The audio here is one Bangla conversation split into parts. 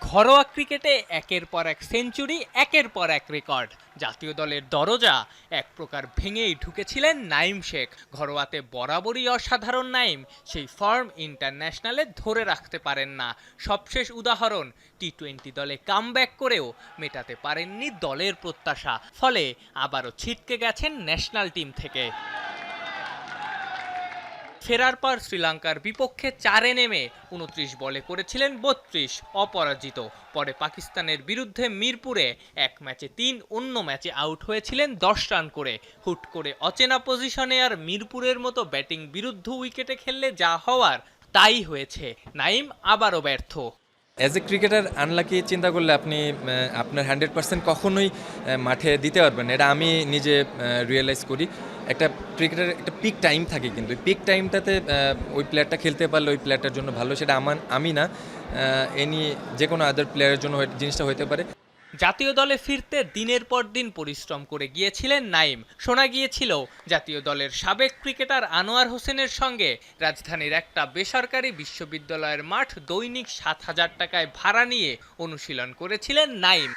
ঘরোয়া ক্রিকেটে একের পর এক সেঞ্চুরি, একের পর এক রেকর্ড। জাতীয় দলের দরজা এক প্রকার ভেঙেই ঢুকেছিলেন নাইম শেখ। ঘরোয়াতে বরাবরই অসাধারণ নাইম, সেই ফর্ম ইন্টারন্যাশনালে ধরে রাখতে পারেন না। সবশেষ উদাহরণ টি টোয়েন্টি দলে কামব্যাক করেও মেটাতে পারেননি দলের প্রত্যাশা, ফলে আবারও ছিটকে গেছেন ন্যাশনাল টিম থেকে। ফেরার পর শ্রীলঙ্কার বিপক্ষে চারে নেমে উনত্রিশ বলে করেছিলেন বত্রিশ অপরাজিত। পরে পাকিস্তানের বিরুদ্ধে মিরপুরে এক ম্যাচে তিন, অন্য ম্যাচে আউট হয়েছিলেন দশ রান করে। হুট করে অচেনা পজিশনে আর মিরপুরের মতো ব্যাটিং বিরুদ্ধ উইকেটে খেললে যা হওয়ার তাই হয়েছে। নাইম আবারও ব্যর্থ। অ্যাজ এ ক্রিকেটার আনলাকি চিন্তা করলে আপনি আপনার হান্ড্রেড পার্সেন্ট কখনোই মাঠে দিতে পারবেন এটা আমি নিজে রিয়েলাইজ করি। একটা ক্রিকেটার একটা পিক টাইম থাকে কিন্তু। পিক টাইমটাতে ওই প্লেয়ারটা খেলতে পারলে ওই প্লেয়ারটার জন্য ভালো। সেটা আমার, আমি না। এনি যে কোনো আদার প্লেয়ারের জন্য জিনিসটা হতে পারে। জাতীয় দলে ফিরতে দিনের পর দিন পরিশ্রম করে গিয়েছিলেন নাইম। শোনা গিয়েছিল, জাতীয় দলের সাবেক ক্রিকেটার আনোয়ার হোসেনের সঙ্গে রাজধানীর একটা বেসরকারি বিশ্ববিদ্যালয়ের মাঠ দৈনিক সাত হাজার টাকায় ভাড়া নিয়ে অনুশীলন করেছিলেন নাইম।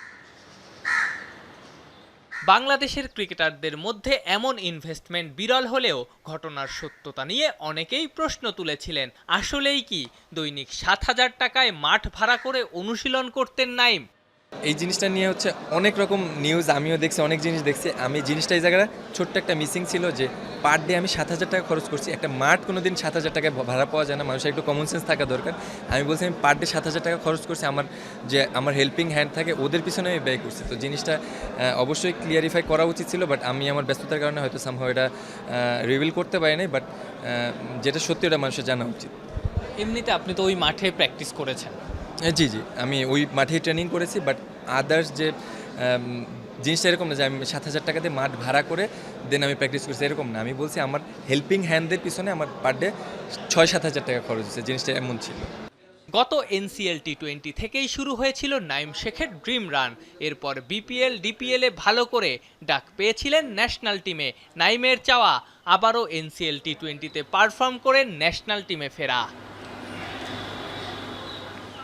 বাংলাদেশের ক্রিকেটারদের মধ্যে এমন ইনভেস্টমেন্ট বিরল হলেও ঘটনার সত্যতা নিয়ে অনেকেই প্রশ্ন তুলেছিলেন, আসলেই কি দৈনিক সাত হাজার টাকায় মাঠ ভাড়া করে অনুশীলন করতেন নাইম? এই জিনিসটা নিয়ে হচ্ছে অনেক রকম নিউজ আমিও দেখছি, অনেক জিনিস দেখছি। আমি জিনিসটা এই জায়গাটা ছোট্ট একটা মিসিং ছিল যে পার ডে আমি সাত হাজার টাকা খরচ করছি। একটা মাঠ কোনো দিন সাত হাজার টাকায় ভাড়া পাওয়া যায় না, মানুষের একটু কমন সেন্স থাকা দরকার। আমি বলছি, আমি পার ডে সাত হাজার টাকা খরচ করছি, আমার যে, আমার হেল্পিং হ্যান্ড থাকে, ওদের পিছনে আমি ব্যয় করছি। তো জিনিসটা অবশ্যই ক্লিয়ারিফাই করা উচিত ছিল বাট আমি আমার ব্যস্ততার কারণে হয়তো সামহাও এটা রিভিল করতে পারি নাই বাট যেটা সত্যি ওটা মানুষের জানা উচিত। এমনিতে আপনি তো ওই মাঠে প্র্যাকটিস করেছেন। জি জি। আমি ওই মাঠেই ট্রেনিং করেছি বাট আদার্স যে জিনিসটা এরকম না যে, আমি সাত হাজার টাকাতে মাঠ ভাড়া করে দেন আমি প্র্যাকটিস করছি, এরকম না। আমি বলছি আমার হেল্পিং হ্যান্ডদের পিছনে আমার পার ডে ছয়, সাত হাজার টাকা খরচ হচ্ছে জিনিসটা এমন ছিল। গত এনসিএল টি টোয়েন্টি থেকেই শুরু হয়েছিল নাইম শেখের ড্রিম রান এরপর বিপিএল ডিপিএলে ভালো করে ডাক পেয়েছিলেন ন্যাশনাল টিমে নাইমের চাওয়া আবারও এনসিএল টি টোয়েন্টিতে পারফর্ম করে ন্যাশনাল টিমে ফেরা।